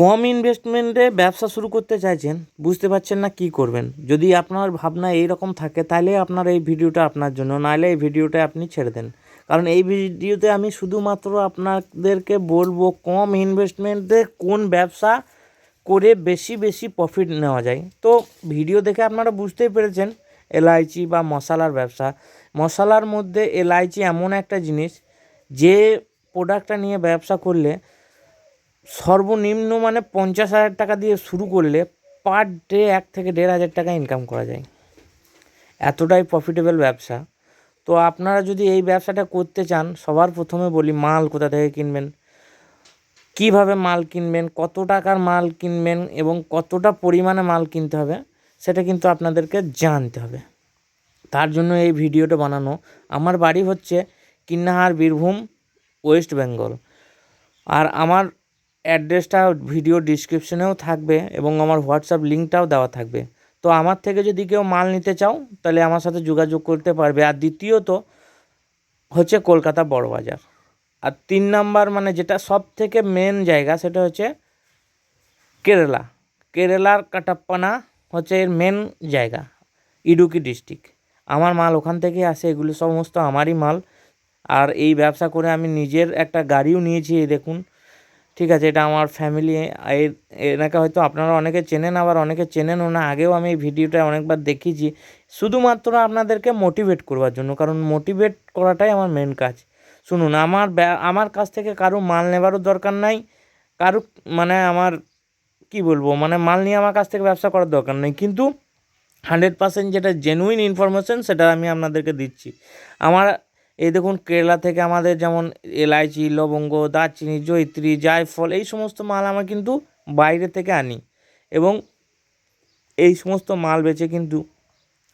কম ইনভেস্টমেন্টে ব্যবসা শুরু করতে চাইছেন, বুঝতে পারছেন না কী করবেন। যদি আপনার ভাবনা এই রকম থাকে, তাহলে আপনার এই ভিডিওটা আপনার জন্য, নাহলে এই ভিডিওটা আপনি ছেড়ে দেন। কারণ এই ভিডিওতে আমি শুধুমাত্র আপনাদেরকে বলব, কম ইনভেস্টমেন্টে কোন ব্যবসা করে বেশি বেশি প্রফিট নেওয়া যায়। তো ভিডিও দেখে আপনারা বুঝতেই পেরেছেন, এলআইচি বা মশালার ব্যবসা। মশালার মধ্যে এলআইচি এমন একটা জিনিস, যে প্রোডাক্টটা নিয়ে ব্যবসা করলে সর্বনিম্ন মানে পঞ্চাশ হাজার টাকা দিয়ে শুরু করলে পার ডে এক থেকে দেড় হাজার টাকা ইনকাম করা যায়। এতটাই প্রফিটেবল ব্যবসা। তো আপনারা যদি এই ব্যবসাটা করতে চান, সবার প্রথমে বলি মাল কোথা থেকে কিনবেন? কীভাবে মাল কিনবেন? কত টাকার মাল কিনবেন? এবং কতটা পরিমাণে মাল কিনতে হবে? সেটা কিন্তু আপনাদেরকে জানতে হবে। তার জন্য এই ভিডিওটা বানানো। আমার বাড়ি হচ্ছে কিন্নাহার বীরভূম, ওয়েস্ট বেঙ্গল। আর আমার অ্যাড্রেসটা ভিডিও ডিসক্রিপশনেও থাকবে এবং আমার হোয়াটসঅ্যাপ লিঙ্কটাও দেওয়া থাকবে। তো আমার থেকে যদি কেউ মাল নিতে চাও, তাহলে আমার সাথে যোগাযোগ করতে পারবে। আর দ্বিতীয়ত হচ্ছে কলকাতা বড় বাজার আর তিন নাম্বার মানে যেটা সব থেকে মেন জায়গা, সেটা হচ্ছে কেরালা। কেরালার কাটাপ্পানা হচ্ছে এর মেন জায়গা, ইডুকি ডিস্ট্রিক্ট। আমার মাল ওখান থেকে আসে, এগুলো সমস্ত আমারই মাল। আর এই ব্যবসা করে আমি নিজের একটা গাড়িও নিয়েছি, এই দেখুন। ঠিক আছে, এটা আমার ফ্যামিলি এনাকে হয়তো আপনারা অনেকে চেনেন, আবার অনেকে চেনেনও না, আগেও আমি এই ভিডিওটা অনেকবার দেখিয়েছি শুধুমাত্র আপনাদেরকে মোটিভেট করবার জন্য, কারণ মোটিভেট করাটাই আমার মেন কাজ। শুনুন, আমার আমার কাছ থেকে কারও মাল নেবারও দরকার নাই, কারও মানে আমার, কি বলব মানে মাল নিয়ে আমার কাছ থেকে ব্যবসা করার দরকার নেই, কিন্তু হান্ড্রেড পার্সেন্ট যেটা জেনুইন ইনফরমেশন সেটা আমি আপনাদেরকে দিচ্ছি। আমার এই দেখুন, কেরালা থেকে আমাদের যেমন এলাইচি, লবঙ্গ, দারচিনি, জয়িত্রী, জায়ফল, এই সমস্ত মাল আমরা কিন্তু বাইরে থেকে আনি। এবং এই সমস্ত মাল বেচে কিন্তু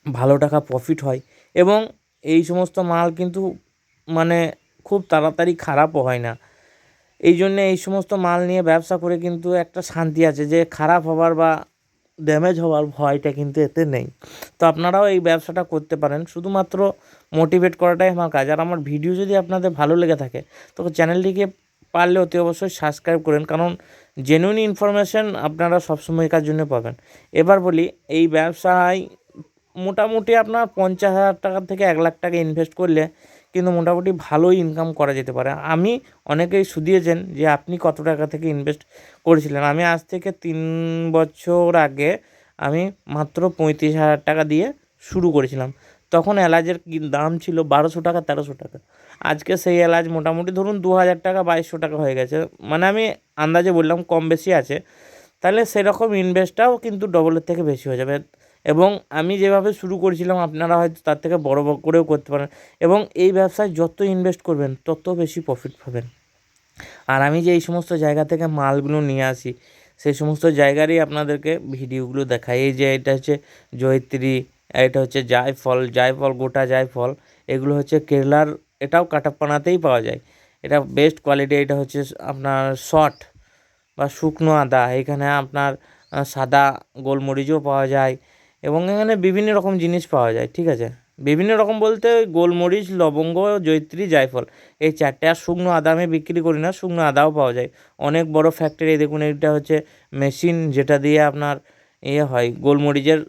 ভালো টাকা প্রফিট হয়। এবং এই সমস্ত মাল কিন্তু মানে খুব তাড়াতাড়ি খারাপও হয় না। এই জন্যে এই সমস্ত মাল নিয়ে ব্যবসা করে কিন্তু একটা শান্তি আছে যে খারাপ হবার বা ড্যামেজ হওয়ার ভয়টা কিন্তু এতে নেই। তো আপনারাও এই ব্যবসাটা করতে পারেন। শুধুমাত্র মোটিভেট করাটাই আমার কাজ। আর আমার ভিডিও যদি আপনাদের ভালো লেগে থাকে, তো চ্যানেলটিকে পারলে অতি অবশ্যই সাবস্ক্রাইব করেন। কারণ জেনুইন ইনফরমেশান আপনারা সবসময়কার জন্য পাবেন। এবার বলি, এই ব্যবসায় মোটামুটি আপনার পঞ্চাশ হাজার টাকা থেকে এক লাখ টাকা ইনভেস্ট করলে কিন্তু মোটামুটি ভালোই ইনকাম করা যেতে পারে। আমি অনেকেই শুধিয়েছেন যে আপনি কত টাকা থেকে ইনভেস্ট করেছিলেন। আমি আজ থেকে তিন বছর আগে আমি মাত্র পঁয়ত্রিশ হাজার টাকা দিয়ে শুরু করেছিলাম। তখন এলাচের দাম ছিল? বারোশো টাকা, তেরোশো টাকা। আজকে সেই এলাচ মোটামুটি ধরুন দু হাজার টাকা, বাইশশো টাকা হয়ে গেছে। মানে আমি আন্দাজে বললাম কম বেশি আছে। তাহলে সেরকম ইনভেস্টটাও কিন্তু ডবলের থেকে বেশি হয়ে যাবে। এবং আমি যেভাবে শুরু করেছিলাম, আপনারা হয়তো তার থেকে বড় বড় করেও করতে পারেন। এবং এই ব্যবসায় যত ইনভেস্ট করবেন, তত বেশি প্রফিট পাবেন। আর আমি যে এই সমস্ত জায়গা থেকে মালগুলো নিয়ে আসি, সেই সমস্ত জায়গারই আপনাদেরকে ভিডিওগুলো দেখাই। এই যে এটা হচ্ছে জয়িত্রী, এটা হচ্ছে জায়ফল জায়ফল, গোটা জায়ফল, এগুলো হচ্ছে কেরলার, এটাও কাটাপ্পানাতেই পাওয়া যায়। এটা বেস্ট কোয়ালিটি এটা হচ্ছে আপনার শর্ট বা শুকনো আদা। এখানে আপনার সাদা গোলমরিচও পাওয়া যায়। এবং এখানে বিভিন্ন রকম জিনিস পাওয়া যায়, ঠিক আছে? বিভিন্ন রকম বলতে গোলমরিচ, লবঙ্গ জৈত্রী জায়ফল, এই চারটে। আর শুকনো আদা আমি বিক্রি করি না, শুকনো আদাও পাওয়া যায়। অনেক বড় ফ্যাক্টরি দেখুন এটা হচ্ছে মেশিন যেটা দিয়ে আপনার ইয়ে হয়, গোলমরিচের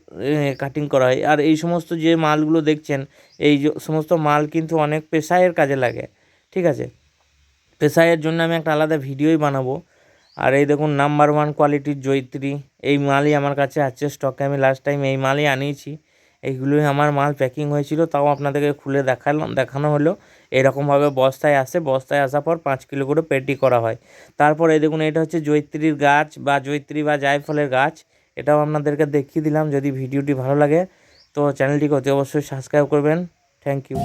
কাটিং করা হয়। আর এই সমস্ত যে মালগুলো দেখছেন, এই সমস্ত মাল কিন্তু অনেক পেশায়ের কাজে লাগে, ঠিক আছে? পেশায়ের জন্য আমি একটা আলাদা ভিডিওই বানাবো। আর এই দেখুন নাম্বার ওয়ান কোয়ালিটির জৈত্রী এই মালই আমার কাছে আছে স্টকে আমি লাস্ট টাইম এই মালই আনিয়েছি। এইগুলোই আমার মাল প্যাকিং হয়েছিল, তাও আপনাদেরকে খুলে দেখালাম, দেখানো হলো। এরকমভাবে বস্তায় আসে, বস্তায় আসার পর পাঁচ কিলো করে পেটি করা হয়। তারপর এই দেখুন, এটা হচ্ছে জৈত্রীর গাছ বা জৈত্রী বা জায়ফলের গাছ। এটাও আপনাদেরকে দেখিয়ে দিলাম, যদি ভিডিওটি ভালো লাগে, তো চ্যানেলটিকে অতি অবশ্যই সাবস্ক্রাইব করবেন। Thank you